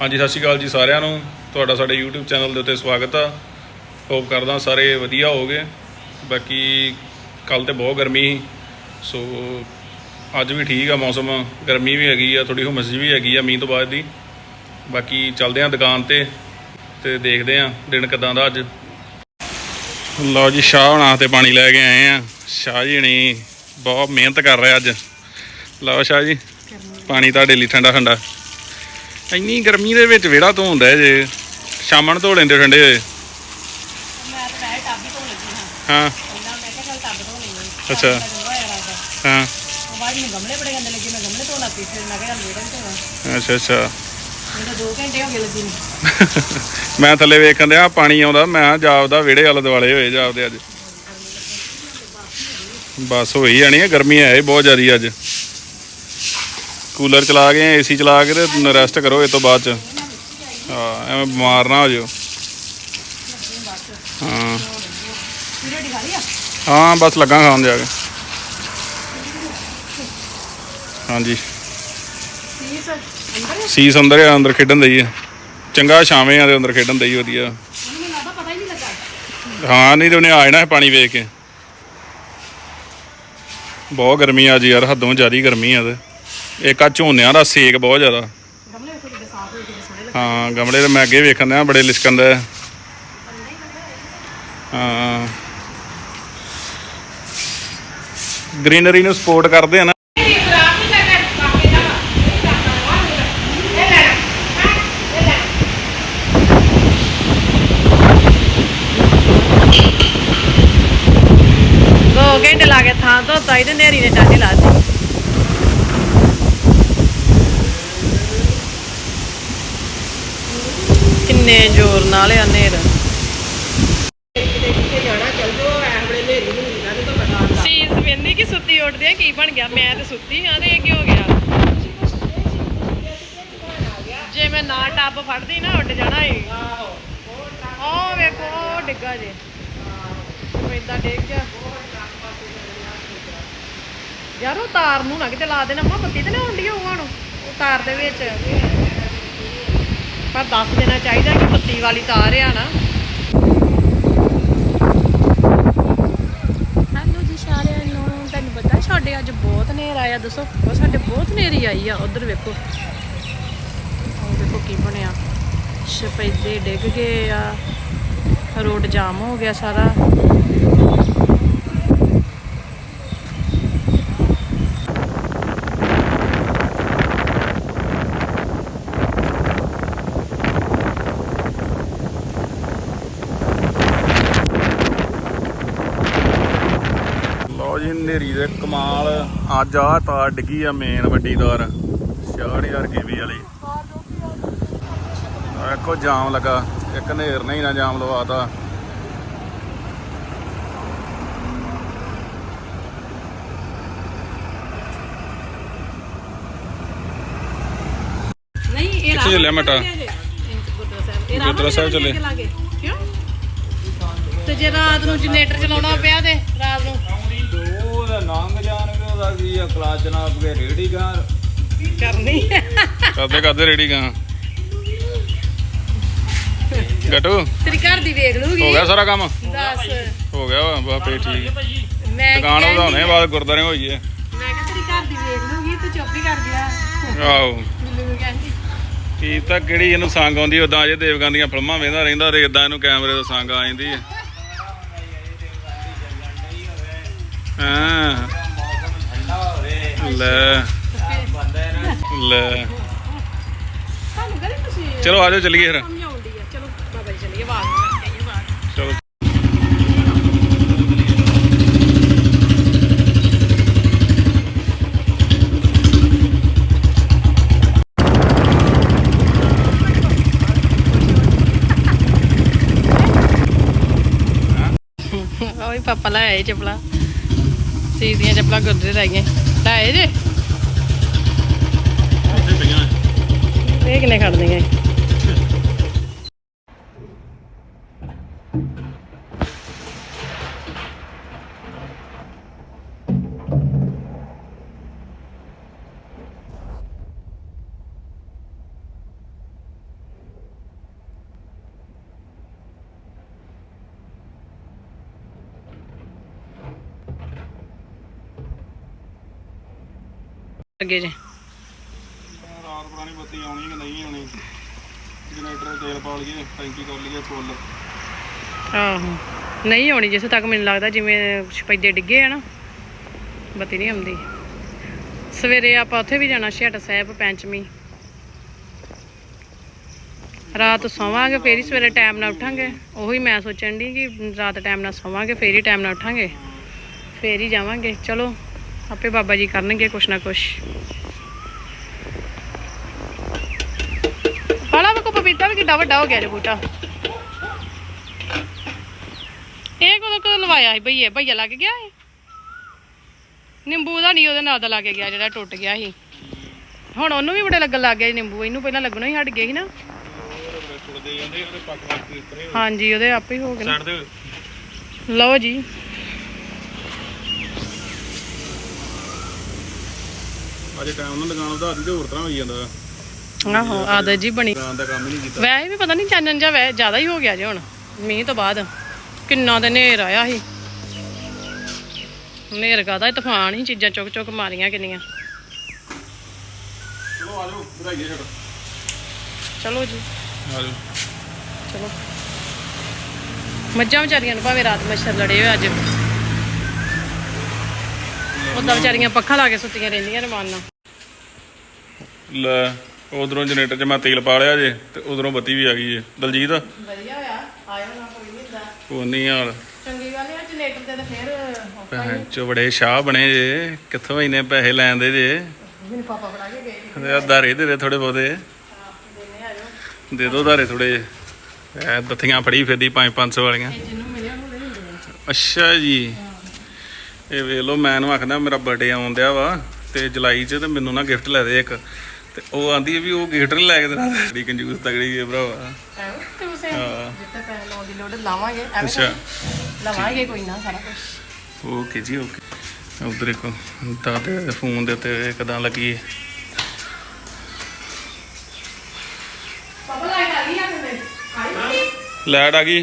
ਹਾਂਜੀ ਸਤਿ ਸ਼੍ਰੀ ਅਕਾਲ ਜੀ ਸਾਰਿਆਂ ਨੂੰ। ਤੁਹਾਡਾ ਸਾਡੇ YouTube ਚੈਨਲ ਦੇ ਉੱਤੇ ਸਵਾਗਤ ਆ। ਹੋਪ ਕਰਦਾ ਸਾਰੇ ਵਧੀਆ ਹੋਗੇ ਬਾਕੀ ਕੱਲ ਤੇ ਬਹੁਤ ਗਰਮੀ ਸੀ। ਸੋ ਅੱਜ ਵੀ ਠੀਕ ਆ ਮੌਸਮ। ਗਰਮੀ ਵੀ ਹੈਗੀ ਆ ਥੋੜੀ ਹੁਮਸ ਵੀ ਹੈਗੀ ਆ ਮੀਂਹ ਤੋਂ ਬਾਅਦ ਦੀ। ਬਾਕੀ ਚੱਲਦੇ ਆ ਦੁਕਾਨ ਤੇ ਤੇ ਦੇਖਦੇ ਆ ਦਿਨ ਕਿਦਾਂ ਦਾ ਅੱਜ। ਲਓ ਜੀ ਸ਼ਾਹ ਹੁਣਾਂ ਤੇ ਪਾਣੀ ਲੈ ਕੇ ਆਏ ਆ। ਸ਼ਾਹ ਜੀ ਨੇ ਬਹੁਤ ਮਿਹਨਤ ਕਰ ਰਿਹਾ ਅੱਜ। ਲਓ ਸ਼ਾਹ ਜੀ ਪਾਣੀ ਤੁਹਾਡੇ ਲਈ ਠੰਡਾ ਠੰਡਾ ਇੰਨੀ ਗਰਮੀ ਦੇ ਵਿੱਚ ਵਿਹੜਾ ਧੋਂਦਾ ਹੈ ਜੇ। ਸ਼ਾਮਾਂ ਨੂੰ ਧੋ ਲੈਂਦੇ ਠੰਡੇ ਹੋਏ ਮੈਂ ਤਾਂ ਵੈਸੇ ਟੱਬ ਹੀ ਧੋਣ ਲੱਗੀ ਹਾਂ। ਹਾਂ। ਪਹਿਲਾਂ ਮੈਂ ਕਿਹਾ ਚੱਲ ਟੱਬ ਧੋ ਲੈਂਦੇ ਅੱਛਾ। ਹੋਇਆ ਰਾਦਾ ਹਾਂ। ਉਹ ਬਾਅਦ ਮੈਨੂੰ ਗਮਲੇ ਬੜੇ ਗੰਦੇ ਲੱਗੇ ਮੈਂ ਗਮਲੇ ਧੋਣ ਲੱਗ ਪਈ ਫਿਰ ਮੈਂ ਕਿਹਾ ਚੱਲ ਵੇੜਾ ਧੋਣਾ। ਅੱਛਾ ਅੱਛਾ। ਮੈਨੂੰ ਤਾਂ 2 ਘੰਟੇ ਹੋ ਗਏ ਲੱਗੀ ਨੂੰ। ਮੈਂ ਥੱਲੇ ਵੇਖਣ ਦਿਆ ਪਾਣੀ ਆਉਂਦਾ। ਮੈਂ ਕਿਹਾ ਜਾਪਦਾ ਵਿਹੜੇ ਵਾਲੇ ਦੁਆਲੇ ਹੋਏ ਜਾਪਦੇ ਅੱਜ। ਬਸ ਹੋਈ ਜਾਣੀ ਹੈ ਗਰਮੀ ਹੈ ਬਹੁਤ ਜ਼ਿਆਦੀ ਅੱਜ। ਕੂਲਰ ਚਲਾ ਕੇ, ਏਸੀ ਚਲਾ ਕੇ ਤੇ ਰੈਸਟ ਕਰੋ ਇਹ ਤੋਂ ਬਾਅਦ ਚ। ਹਾਂ, ਐਵੇਂ ਬਿਮਾਰ ਨਾ ਹੋ ਜਿਓ। ਹਾਂ। ਹਾਂ, ਬਸ ਲੱਗਾ ਖਾਣ ਜਾ ਕੇ। ਹਾਂਜੀ। ਸੀਸ ਅੰਦਰ ਸੀਸ ਅੰਦਰ ਆ, ਅੰਦਰ ਖੇਡਣ ਦਈ ਆ। ਚੰਗਾ ਛਾਵੇਂ ਆ ਦੇ ਅੰਦਰ ਖੇਡਣ ਦਈ ਵਧੀਆ। ਹਾਂ, ਨਹੀਂ ਤੇ ਉਹਨੇ ਆ ਜਾਣਾ ਪਾਣੀ ਵੇਖ ਕੇ। ਬਹੁਤ ਗਰਮੀ ਆ ਜੀ ਯਾਰ, ਹੱਦੋਂ ਜ਼ਿਆਦਾ ਗਰਮੀ ਆ ਤੇ। ਇੱਕ ਆ ਝੋਨਿਆਂ ਦਾ ਸੇਕ ਬਹੁਤ ਜ਼ਿਆਦਾ। ਗਮਲੇ ਸਾਫ਼ ਹੋਏ ਸੋਹਣੇ ਹਾਂ ਗਮਲੇ ਤੇ ਮੈਂ ਅੱਗੇ ਵੇਖਣ ਦਿਆ ਬੜੇ ਲਿਸ਼ਕਣ ਦੇ। ਹਾਂ। ਗ੍ਰੀਨਰੀ ਨੂੰ ਸਪੋਰਟ ਕਰਦੇ ਆ ਨਾ। ਦੋ ਘੰਟੇ ਲਾ ਕੇ ਥਾਂ ਧੋਤਾ ਤੇ ਨੇਰੀ ਨੇ ਟਾਟੀ ਲਾ ਦਿੱਤੀ। ਕਿੰਨੇ ਜ਼ੋਰ ਨਾਲ ਆ ਨੇਰ ਸੀਸ ਵੇਂਦੀ ਕਿ ਸੁੱਤੀ ਉੱਠਦੀ ਆ, ਕੀ ਬਣ ਗਿਆ? ਮੈਂ ਤੇ ਸੁੱਤੀ ਆ ਤੇ ਇਹ ਕੀ ਹੋ ਗਿਆ? ਜੇ ਮੈਂ ਨਾ ਟੱਬ ਫੜਦੀ ਨਾ, ਉੱਡ ਜਾਣਾ ਏ। ਉਹ ਵੇਖੋ ਉਹ ਡਿੱਗਾ ਜੇ। ਪੈਂਦਾ ਡਿੱਗ ਗਿਆ। ਯਾਰ ਉਹ ਤਾਰ ਨੂੰ ਨਾ ਕਿਤੇ ਲਾ ਦੇਣਾ, ਮਾ ਬੱਤੀ ਤੇ ਨਾ ਹੁੰਦੀ ਹੋਊ ਹੁਣ ਉਹ ਤਾਰ ਦੇ ਵਿੱਚ। ਪਰ ਦੱਸ ਦੇਣਾ ਚਾਹੀਦਾ ਕਿ ਬੱਤੀ ਵਾਲੀ ਤਾਰ ਆ ਨਾ। ਹੈਲੋ ਜੀ ਸਾਰਿਆਂ ਨੂੰ, ਤੁਹਾਨੂੰ ਪਤਾ ਸਾਡੇ ਅੱਜ ਬਹੁਤ ਹਨੇਰ ਆਇਆ, ਦੱਸੋ, ਉਹ ਸਾਡੇ ਬਹੁਤ ਹਨੇਰੀ ਆਈ ਆ, ਉਧਰ ਵੇਖੋ। ਉਹ ਦੇਖੋ ਕੀ ਬਣਿਆ। ਸਪੈਦੇ ਡਿੱਗ ਗਏ ਆ। ਰੋਡ ਜਾਮ ਹੋ ਗਿਆ ਸਾਰਾ। ਹਨੇਰੀ ਦੇ ਕਮਾਲ। ਅੱਜ ਆ ਤਾਰ ਡਿੱਗੀ ਆ ਮੇਨ ਵੱਡੀ ਤਾਰ। 6000 ਕੇਵੀ ਵਾਲੀ। ਵੇਖੋ ਜਾਮ ਲੱਗਾ। ਇੱਕ ਹਨੇਰ ਨੇ ਹੀ ਨਾ ਜਾਮ ਲਵਾਤਾ। ਨਹੀਂ ਇਹ ਕਿੱਥੇ ਚੱਲਿਆ ਮਟਾ? ਗੁਰਦੁਆਰਾ ਸਾਹਿਬ। ਚੱਲੇ। ਕਿਉਂ? ਤੇ ਜੇ ਰਾਤ ਨੂੰ ਜਨਰੇਟਰ ਚਲਾਉਣਾ ਪਿਆ ਤੇ ਰਾਤ ਨੂੰ ਨੰਗ ਜਾਣਗੇ ਉਹਦਾ ਕੀ ਆ ਕਲਾਚ ਨਾ ਅੱਗੇ ਰੇੜੀ ਗਾਂ। ਕਰਨੀ ਕਰਦੇ ਕਰਦੇ ਰੈਡੀ ਗਾ। ਗਟੂ ਤੇਰੀ ਘਰ ਦੀ ਵੇਖ ਲੂਗੀ ਹੋ ਗਿਆ ਸਾਰਾ ਕੰਮ? ਦੱਸ। ਹੋ ਗਿਆ ਵਾ ਬਾ ਠੀਕ। ਮੈਂ ਦੁਕਾਨ ਕਹਿੰਦੀ ਵਧਾਉਣੇ ਬਾਅਦ ਗੁਰਦਾਰੇ ਹੋਈਏ। ਮੈਂ ਕਿਹਾ ਤੇਰੀ ਘਰ ਦੀ ਵੇਖ ਲੂਗੀ ਤੂੰ ਚੁੱਪ ਹੀ ਕਰ ਗਿਆ ਆਹੋ। ਮੈਨੂੰ ਕਹਿੰਦੀ। ਕੀ ਤਾਂ ਕਿਹੜੀ ਇਹਨੂੰ ਸੰਗ ਆਉਂਦੀ ਉਦਾਂ ਅਜੇ ਦੇਵਗਨ ਦੀਆਂ ਫਿਲਮਾਂ ਵੇਂਦਾ ਰਹਿੰਦਾ ਤੇ ਇਦਾਂ ਇਹਨੂੰ ਕੈਮਰੇ ਤੋਂ ਸੰਗ ਆ ਜਾਂਦੀ ਹੈ ਹਾਂ। ਲੈ। ਲੈ। ਤੁਹਾਨੂੰ ਕਰੇ ਤੁਸੀਂ ਚਲੋ ਆਜੋ ਚੱਲੀਏ ਫਿਰ ਸਮਝਾਉਂਦੀ ਆ ਚਲੋ ਬਾਬਾ ਜੀ ਚਲੀਏ ਆਵਾਜ਼ ਮਾਰ ਕੇ ਚਲੋ। ਓਏ ਪਾਪਾ ਲੈ ਆਏ ਚੱਪਲਾਂ। ਸੀ ਦੀਆਂ ਚੱਪਲਾਂ ਗੁਰਦੇ ਰਹਿ ਗਈਆਂ ਲੈ ਆਏ ਜੇ ਇਹ ਕਿੰਨੇ ਖੜਦੀਆਂ ਲੱਗੇ ਜੇ। ਰਾਤ ਪੁਰਾਣੀ ਬੱਤੀ ਆਉਣੀ ਕਿ ਨਹੀਂ ਆਉਣੀ। ਜਨਰੇਟਰ ਤੇਲ ਪਾ ਲਈਏ ਟੈਂਕੀ ਕਰ ਲਈਏ ਫੁੱਲ। ਆਹੋ। ਨਹੀਂ ਆਉਣੀ ਜਿੱਥੇ ਤੱਕ ਮੈਨੂੰ ਲੱਗਦਾ ਜਿਵੇਂ ਸਪੈਦੇ ਡਿੱਗੇ ਆ ਨਾ ਬੱਤੀ ਨਹੀਂ ਆਉਂਦੀ। ਸਵੇਰੇ ਆਪਾਂ ਉੱਥੇ ਵੀ ਜਾਣਾ ਛੇਟ ਸਾਹਿਬ ਪੰਚਮੀ। ਰਾਤ ਸੌਵਾਂਗੇ ਫੇਰ ਹੀ ਸਵੇਰੇ ਟਾਈਮ ਨਾਲ ਉੱਠਾਂਗੇ। ਉਹੀ ਮੈਂ ਸੋਚਣ ਦੀ ਕਿ ਰਾਤ ਟਾਈਮ ਨਾਲ ਸੌਵਾਂਗੇ ਫੇਰ ਹੀ ਟਾਈਮ ਨਾਲ ਉੱਠਾਂਗੇ। ਫੇਰ ਹੀ ਜਾਵਾਂਗੇ। ਚਲੋ। ਆਪੇ ਬਾਬਾ ਜੀ ਕਰਨਗੇ ਕੁਛ ਨਾ ਕੁਛ। ਪਾਲਾ ਕੋ ਪਪੀਤਾ ਵੀ ਕਿੱਡਾ ਵੱਡਾ ਹੋ ਗਿਆ ਜੇ ਬੂਟਾ। ਇਹ ਕਦੋਂ ਕਦੋਂ ਲਵਾਇਆ ਸੀ ਭਈਏ ਭਈਆ ਲੱਗ ਗਿਆ ਇਹ ਨਿੰਬੂ ਦਾ ਨਹੀਂ ਉਹਦੇ ਨਾਲ ਦਾ ਲੱਗ ਗਿਆ ਜਿਹੜਾ ਟੁੱਟ ਗਿਆ ਸੀ। ਹੁਣ ਉਹਨੂੰ ਵੀ ਬੜੇ ਲੱਗਣ ਲੱਗ ਗਿਆ ਸੀ ਨਿੰਬੂ। ਇਹਨੂੰ ਪਹਿਲਾਂ ਲੱਗਣੋਂ ਹੀ ਹਟ ਗਏ ਸੀ ਨਾ। ਹਾਂਜੀ ਉਹਦੇ ਆਪੇ ਹੀ ਗਏ ਲਓ ਜੀ। ਅੱਜ ਟਾਈਮ ਨਾਲ ਲਗਾਉਣ ਦਾ ਤੇ ਹੋਰ ਤਰ੍ਹਾਂ ਹੋਈ ਜਾਂਦਾ। ਆਹੋ ਆਦਤ ਜੀ ਬਣੀ। ਦੁਕਾਨ ਦਾ ਕੰਮ ਹੀ ਨਹੀਂ ਕੀਤਾ। ਵੈਸੇ ਵੀ ਪਤਾ ਨਹੀਂ ਚਾਨਣ ਜਾਂ ਵੈ ਜ਼ਿਆਦਾ ਹੀ ਹੋ ਗਿਆ ਜੇ ਹੁਣ ਮੀਂਹ ਤੋਂ ਬਾਅਦ। ਕਿੰਨਾ ਦੇ ਨੇਰ ਆਇਆ ਸੀ। ਨੇਰ ਕਾਦਾ ਤੂਫਾਨ ਹੀ ਚੀਜ਼ਾਂ ਚੁੱਕ ਚੁੱਕ ਮਾਰੀਆਂ ਕਿੰਨੀਆਂ। ਚਲੋ ਆ ਜਾਓ ਵਧਾਈਏ ਛੱਡ। ਚਲੋ ਜੀ। ਆ ਜਾਓ। ਚਲੋ। ਮੱਝਾਂ ਵਿਚਾਰੀਆਂ ਨੂੰ ਭਾਵੇਂ ਰਾਤ ਮੱਛਰ ਲੜੇ ਹੋਏ ਅੱਜ। ਉਦਾਂ ਵਿਚਾਰੀਆਂ ਪੱਖਾ ਲਾ ਕੇ ਸੁੱਤੀਆਂ ਰਹਿੰਦੀਆਂ ਰਮਾਨ ਨਾਲ। ਲੈ ਉਧਰੋਂ ਜਨਰੇਟਰ 'ਚ ਮੈਂ ਤੇਲ ਪਾ ਲਿਆ ਜੇ ਤੇ ਉਧਰੋਂ ਬੱਤੀ ਵੀ ਆ ਗਈ ਜੇ। ਦਲਜੀਤ? ਵਧੀਆ ਹੋਇਆ ਆਇਓ ਨਾ ਕੋਈ ਨਹੀਂ ਹੁੰਦਾ ਉਹ ਨਹੀਂ ਹਾਲ ਚੰਗੀ ਗੱਲ ਹੈ ਜਨਰੇਟਰ ਤੇ ਤਾਂ ਫੇਰ ਭੈਣ ਚੋ ਬੜੇ ਸ਼ਾਹ ਬਣੇ ਜੇ। ਕਿੱਥੋਂ ਇੰਨੇ ਪੈਸੇ ਲੈਂਦੇ ਜੇ? ਮੈਨੂੰ ਪਾਪਾ ਫੜਾ ਕੇ ਗਏ ਤੇ ਆਧਾਰੇ ਦੇ ਥੋੜੇ ਬਹੁਤੇ। ਦਿਨੇ ਆਇਓ ਦੇ ਦੋ ਧਾਰੇ ਥੋੜੇ ਐ ਦੱਥੀਆਂ ਫੜੀ ਫਿਰਦੀ 5-500 ਵਾਲੀਆਂ। ਇਹ ਜਿਹਨੂੰ ਮਿਲਿਆ ਉਹਨੂੰ ਨਹੀਂ ਹੁੰਦੇ ਅੱਛਾ ਜੀ। ਇਹ ਵੇਖ ਲਓ ਮੈਂ ਨੂੰ ਆਖਦਾ ਮੇਰਾ ਬਰਥਡੇ ਆਉਣ ਡਿਆ ਵਾ ਤੇ ਜੁਲਾਈ 'ਚ ਤੇ ਮੈਨੂੰ ਨਾ ਗਿਫਟ ਲੈ ਦੇ ਇੱਕ। ਤੇ ਉਹ ਆਂਦੀ ਵੀ ਉਹ ਗਿਫਟ ਨਹੀਂ ਲੈ ਕੇ ਦੇਣਾ। ਬੜੀ ਕੰਜੂਸ ਤਗੜੀ ਹੈ ਭਰਾਵਾ। ਤੁਸੀਂ ਹਾਂ। ਜਿੱਤੇ ਪੈਸੇ ਲਾਉਣ ਦੀ ਲੋੜ ਲਾਵਾਂਗੇ ਐਵੇਂ ਅੱਛਾ। ਲਵਾਂਗੇ ਕੋਈ ਨਾ ਸਾਰਾ ਕੁਝ ਓਕੇ ਜੀ ਓਕੇ। ਉਧਰ ਇੱਕ ਦਾਦੇ ਦੇ ਫੋਨ ਦੇ ਉੱਤੇ ਕਿਦਾਂ ਲੱਗੀ ਹੈ। ਪਾਪਾ ਲਾਈਟ ਆ ਗਈ ਆ ਕਿੰਨੇ ਆਈ ਲਾਈਟ ਆ ਗਈ।